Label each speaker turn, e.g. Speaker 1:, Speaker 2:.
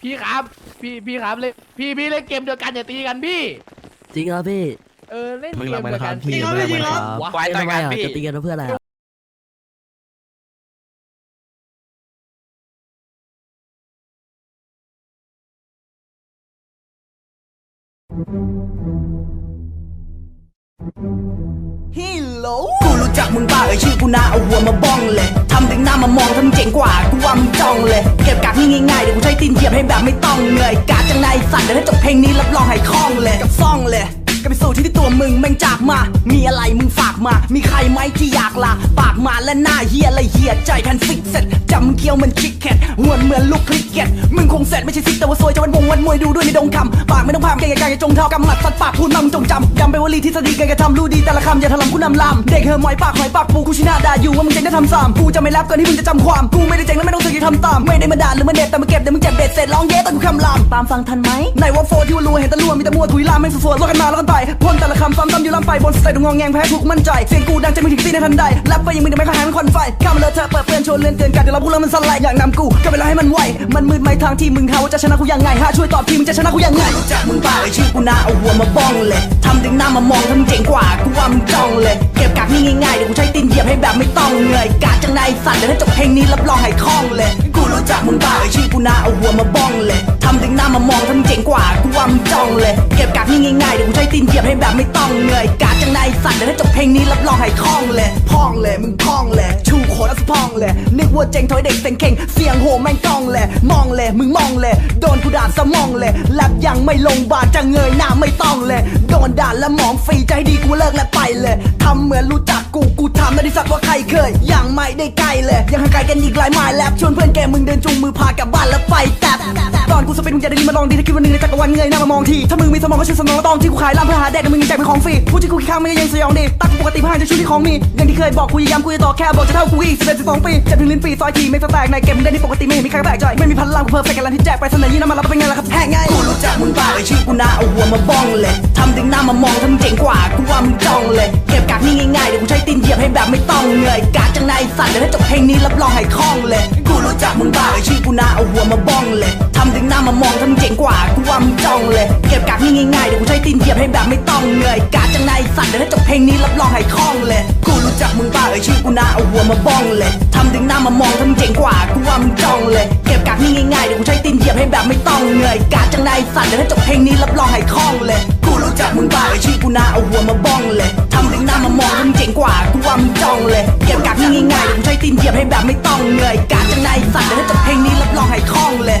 Speaker 1: พี่ครับ พี่พี่ครับเล่นพี่พี่เล่นเกมเดียวกันอย่าตีกันพี่
Speaker 2: จริงครับพี่
Speaker 1: เออเล่น
Speaker 3: มึง
Speaker 1: เก
Speaker 3: รัก
Speaker 1: ม
Speaker 3: มัน
Speaker 1: เดียว
Speaker 3: ครั
Speaker 1: กับน
Speaker 3: พี่
Speaker 1: พี่
Speaker 3: มึงรักมันครับ
Speaker 1: วะ
Speaker 3: ควายต่อยกัน
Speaker 2: ทำไมอะ
Speaker 3: พี่
Speaker 2: จะตีกันเพื่ออะไรอะ
Speaker 4: ฮิโหลกูรู้จักมึงป้าเอ่ยชื่อกูนาเอาหัวมาบ้องเลยทำถึงหน้ามามองทำเจ๋งกว่ากูว่ามึงจ้องเลย เก็บกากง่ายๆเดี๋ยวกูใช้ตีนเหยียบให้แบบไม่ต้องเหนื่อยกากจังในสัตว์เดี๋ยวถ้าจบเพลงนี้รับรองให้คล่องเลยกับซ่องเลยก็ไปสู่ที่ที่ตัวมึงแม่งจากมา มีอะไรมึงฝากมา มีใครไหมที่อยากลาปากมาและหน้าเฮียอะไรเฮียใจแทนฟิกเสร็จจำมึงเคี้ยวมันชิคเก็ตห วนเหมือนลูกคริกเก็ตมึงคงเสร็จไม่ใช่ซิกแต่ว่าซวยจะวันวงวันมวยดูด้วยในดงคำปากไม่ต้องพามเก่งกับการจะจงเท่ากำหมัดสัตว์ปากพูดมามึงจงจำจำไปวลีทฤษฎีการกระทำรู้ดีแต่ละคำอย่าถล่มกูนำลำเด็กเฮอหมอยปากหอยปากปูกูชินาด่าอยู่ว่ามึงเจ๋งได้ทำซ้ำกูจะไม่แรปก่อนที่มึงจะจำความกูไม่ได้เจ๋งแล้วไม่ต้องสึกที่ทำตามไม่ได้มาด่าหรือมาเด็ดแต่มาเก็บเดี๋ยวมึงเจ็บเบ็ดเสร็จร้องเย้ตอนกูคำลามตามฟังทันไหมไหนว่าโฟที่ว่ารัวเห็นแต่รัวมีแต่มัวถุยลามไม่งสวยๆล้อกันมาล้อกันไปพ่นแต่ละคำซ้ำๆอยู่ลำไปบนสเตจดูงองแงงแพ้ถูกมั่นใจเสียงกูดังจะไม่ถึงตีในทันใดแรปไปยังมึงจะไม่ขายมันควันไฟข้ามมาเลยเธอะเปิดเพื่อนชวนเล่นเตือนกันเดี๋ยวเราพูดแล้วมันสไลด์อย่างนำกูก็เวลาให้มันไว มันมืดไหมทางที่มึงหาว่าจะชนะกูยังไงฮะช่วยตอบทีมึงจะชนะกูยังไงรู้จักมึงป่าเอ่ยชื่อกูนาเอาหัวมาบ้องเลยทำถึงหน้ามามองทำเจ๋งกว่ากูว่ามึงจ้องเลย เก็บกากนี่ง่ายๆเดี๋ยวกูใช้ตีนเหยียบให้แบบไม่ต้องเหนื่อยกากจังในสัตว์เดี๋ยวถ้าจบเพลงนี้รับรองให้คล่องเลยกูรู้จักมึงป่าเอ่ยชื่อกูนาเอาหัวมาบ้องเลยทำถึงหน้ามามองทำเจ๋งกว่ากูว่ามึงจ้องเลย เก็บกากนี่ง่ายๆเดี๋ยวกูใช้ตีนเหยียบให้แบบไม่ต้องเหนื่อยกากจังในสัตว์เดี๋ยวถ้าจบเพลงนี้รับรองให้คล่องเลยพ่องเลยมึงพ่องเลยชูโคตร สะพองเลยนึกว่าเจ๋งถอยเด็กเสียงเข่งเสียงโหแม่งกล้องเลยมองเลยมึงมองเลยโดนกูด่าสมองเลยแลบยังไม่ลงบาทจะเงยหน้าไม่ต้องเลยโดนด่าและมองฟรีใจดีกูเลิกและไปเลยทำเหมือนรู้จักกูกูทำไม่ได้สักว่าใครเคยยังไม่ได้ใกล้เลยยังห่างไกลกันอีกหลายไมล์แลบชวนเพื่อนแกมึงเดินจูงมือพากลับบ้านแล้วไปแตบตอนกูสเปนมึงจะได้รีมาลองดีถ้าคิดว่าหนึ่งในจักรวาลเงยหน้ามามองทีถ้ามึงมีสมองก็ชื่อสมองตองที่กูขายล่ำเพื่อหาแดกแต่มึงยังแจกเป็นของฟรีพูดที่กูขี้ข้างไม่ได้ยังสยองดีตักกูปกติผ่านจะชุดที่ของมีอย่างที่เคยบอกกูย้ำกูจะต่อแค่บอกจะเท่ากูอีกสิบเอ็ดสิบสองปีจะถึงลิ้นปีซอยทีไม่สแตกในเกมมึงได้ที่ปกติไม่เห็นมีใครแปลกใจไม่มีพลังกูเพอร์เฟกต์กันที่แจกไปเสนอยี่น้ำมันรับเป็นไงล่ะครับแห้งไงกูรู้จักมึงป่าไอชื่อกูนาเอาหัวมาบ้องเลยทำถึงหน้ามามองทำเก่งกว่ากูว่ามึงจ้องเลยเก็บกากนี่ง่ายๆเดี๋ยวกูใช้ตีนเหยียบให้แบบไม่ต้องเหนื่อยกา ในสัตว์เดี๋ยวถ้าจบเพลงนี้รับรองให้คล่องเลย กูรู้จักมึงป่าเอ่ยชื่อกูนาเอาหัวมาบ้องเลยทำถึงหน้ามามองทำเจ๋งกว่ากูว่ามึงจ้องเลย เก็บกากนี่ง่ายๆเดี๋ยวกูใช้ตีนเหยียบให้แบบไม่ต้องเหนื่อยกาจังในสัตว์เดี๋ยวถ้าจบเพลงนี้รับรองให้คล่องเลย กูรู้จักมึงป่าเอ่ยชื่อกูนาเอาหัวมาบ้องเลยทำถึงหน้ามามองทำเจ๋งกว่ากูว่ามึงจ้องเลย เก็บกากนี่ง่ายๆเดี๋ยวกูใช้ตีนเหยียบให้แบบไม่ต้องเหนื่อยกาจังในสัตว์เดี๋ยวถ้าจบเพลงนี้รับรองให้คล่องเลย ชื่อกูนาเอาหัวมาบ้องเลยทำดึงหน้ามามองมึงเจ๋งกว่ากูว่ามึงจ้องเลยเก็บกากง่ายๆผมใช้ตีนเหยียบให้แบบไม่ต้องเงยกาจังในสัตว์แต่ถ้าจบเพลงนี้รับรองให้คล่องเลย